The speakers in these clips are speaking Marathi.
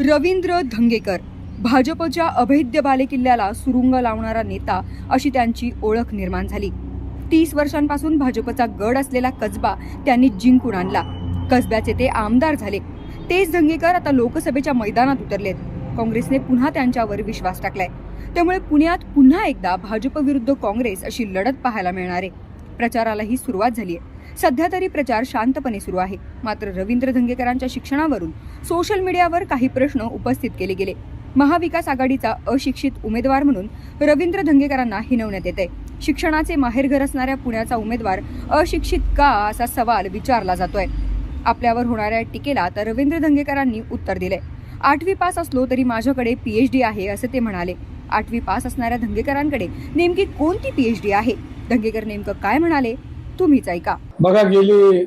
रवींद्र धंगेकर. भाजपच्या अभेद्य बालेकिल्ल्याला सुरुंग लावणारा नेता अशी त्यांची ओळख निर्माण झाली. तीस वर्षांपासून भाजपचा गड असलेला कसबा त्यांनी जिंकून आणला. कसब्याचे ते आमदार झाले. तेच धंगेकर आता लोकसभेच्या मैदानात उतरलेत. काँग्रेसने पुन्हा त्यांच्यावर विश्वास टाकलाय. त्यामुळे पुण्यात पुन्हा एकदा भाजप विरुद्ध काँग्रेस अशी लढत पाहायला मिळणार आहे. प्रचारालाही सुरुवात झाली आहे सध्या तरी प्रचार शांतपणे सुरू आहे. मात्र रवींद्र धंगेकरांच्या शिक्षणावरून सोशल मीडियावर काही प्रश्न उपस्थित केले गेले. महाविकास आघाडीचा अशिक्षित उमेदवार म्हणून रवींद्र धंगेकरांना हिनवण्यात येते शिक्षणाचे माहेरघर असणाऱ्या पुण्याचा उमेदवार अशिक्षित का असा सवाल विचारला जातोय. आपल्यावर होणाऱ्या टीकेला तर रवींद्र धंगेकरांनी उत्तर दिले आठवी पास असलो तरी माझ्याकडे पीएचडी आहे असं ते म्हणाले. आठवी पास असणाऱ्या धंगेकरांकडे नेमकी कोणती पीएचडी आहे? धंगेकर नेमकं काय म्हणाले? तुम्हीच ऐका बघा गेली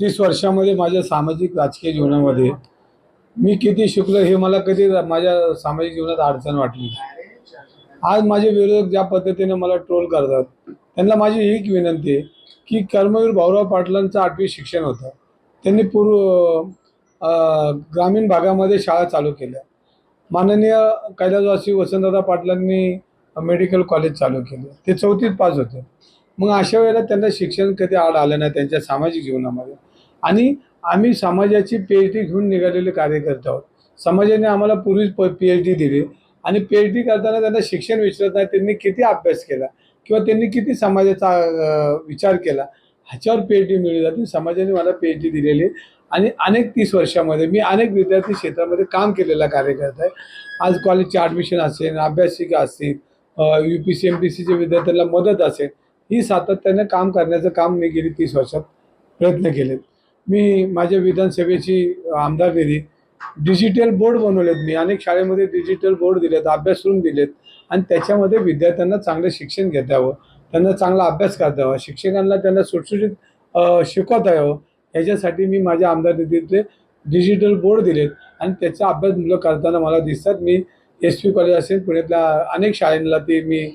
तीस वर्षामध्ये माझ्या सामाजिक राजकीय जीवनामध्ये मी किती शिकलो हे मला कधी माझ्या सामाजिक जीवनात अडचण वाटली आज माझे विरोधक ज्या पद्धतीने मला ट्रोल करतात त्यांना माझी एक विनंती आहे की कर्मवीर भाऊराव पाटलांचं आठवी शिक्षण होतं. त्यांनी पूर्व ग्रामीण भागामध्ये शाळा चालू केल्या. माननीय कैलासवासी वसंतदादा पाटलांनी मेडिकल कॉलेज चालू केले. ते चौथीत पास होते. मग अशा वेळेला त्यांना शिक्षण कधी आड आलं नाही त्यांच्या सामाजिक जीवनामध्ये. आणि आम्ही समाजाची पी एच डी घेऊन निघालेले कार्यकर्ते आहोत. समाजाने आम्हाला पूर्वीच पी एच डी दिली. आणि पी एच डी करताना त्यांना शिक्षण विचारत नाही. त्यांनी किती अभ्यास केला? किंवा त्यांनी किती समाजाचा विचार केला? ह्याच्यावर पी एच डी मिळली जाते. समाजाने मला पी एच डी दिलेली. आहे. आणि अनेक तीस वर्षामध्ये मी अनेक विद्यार्थी क्षेत्रामध्ये काम केलेला कार्यकर्ता आहे. आज कॉलेजचे ॲडमिशन असेल अभ्यासिका असतील U P C M P सीच्या विद्यार्थ्यांना मदत असेल. ही सातत्याने काम करण्याचं काम मी गेली तीस वर्षात प्रयत्न केलेत. मी माझ्या विधानसभेची आमदारगिरी डिजिटल बोर्ड बनवलेत मी. अनेक शाळेमध्ये डिजिटल बोर्ड दिलेत अभ्यासरूम दिलेत आणि त्याच्यामध्ये विद्यार्थ्यांना चांगलं शिक्षण घेता यावं त्यांना चांगला अभ्यास करता यावा शिक्षकांना त्यांना सुटसुटीत शिकवता यावं याच्यासाठी मी माझ्या आमदार निधीतले डिजिटल बोर्ड दिलेत आणि त्याचा अभ्यास मुलं करताना मला दिसतात. मी एस पी कॉलेज असेल पुण्यातल्या अनेक शाळेला ते मी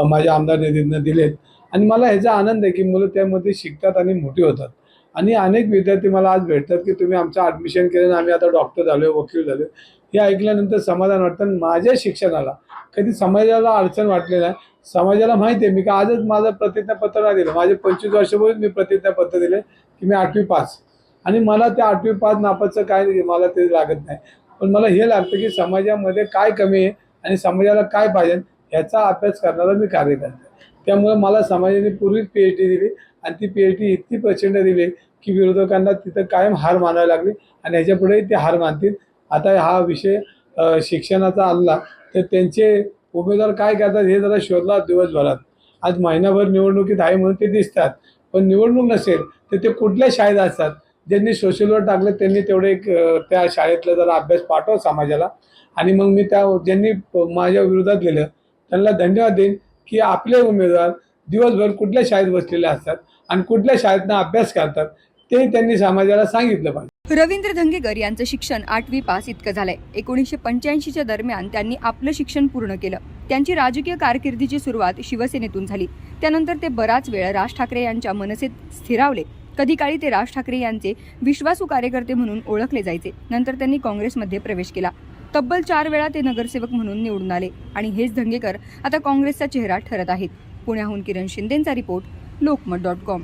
माझ्या आमदार निधीनं दिलेत. आणि मला ह्याचा आनंद आहे की मुलं त्यामध्ये शिकतात आणि मोठी होतात. आणि अनेक विद्यार्थी मला आज भेटतात की तुम्ही आमचं ॲडमिशन केलं आणि आम्ही आता डॉक्टर झालो वकील झालो हे ऐकल्यानंतर समाधान वाटतं आणि माझ्या शिक्षणाला कधी समाजाला अडचण वाटली नाही. समाजाला माहिती आहे मी का आजच माझं प्रतिज्ञापत्र नाही दिलं. माझे पंचवीस वर्षापूर्वीच मी प्रतिज्ञापत्र दिले की मी आठवी पास. आणि मला त्या आठवी पास नापाचं काय मला ते लागत नाही. पण मला हे लागतं की समाजामध्ये काय कमी आहे आणि समाजाला काय पाहिजे ह्याचा अभ्यास करणारा मी कार्यकर्ता आहे. त्यामुळे मला समाजाने पूर्वीच पी एच डी दिली आणि ती पी एच डी इतकी प्रचंड दिली की विरोधकांना तिथं कायम हार मानावी लागली आणि ह्याच्यापुढेही ते हार मानतील. आता हा विषय शिक्षणाचा आणला तर त्यांचे उमेदवार काय करतात हे जरा शोधला दिवसभरात. आज महिनाभर निवडणुकीत आहे म्हणून ते दिसतात. पण निवडणूक नसेल तर ते कुठल्या शाळेत असतात? ज्यांनी सोशलवर टाकलं त्यांनी तेवढे एक त्या शाळेतला जरा अभ्यास पाठवा समाजाला. आणि मग मी त्या ज्यांनी प- माझ्या विरोधात गेलं त्यांना धन्यवाद देईन. की आपले उमेदवार दिवसभर कुठल्या शाळेत बसलेले असतात आणि कुठल्या शाळेतनं अभ्यास करतात ते त्यांनी समाजाला सांगितलं पाहिजे. रवींद्र धंगेकर यांचं शिक्षण आठवी पास इतकं झालंय. एकोणीसशे पंच्याऐंशीच्या दरम्यान त्यांनी आपलं शिक्षण पूर्ण केलं. त्यांची राजकीय कारकिर्दीची सुरुवात शिवसेनेतून झाली. त्यानंतर ते बराच वेळ राज ठाकरे यांच्या मनसेत स्थिरावले. कधी काळी ते राज ठाकरे यांचे विश्वासू कार्यकर्ते म्हणून ओळखले जायचे. नंतर त्यांनी काँग्रेसमध्ये प्रवेश केला. तब्बल चार वेळा ते नगरसेवक म्हणून निवडून आले. आणि हेच धंगेकर आता काँग्रेसचा चेहरा ठरत आहेत. पुण्याहून किरण शिंदेचा रिपोर्ट लोकमत डॉट कॉम.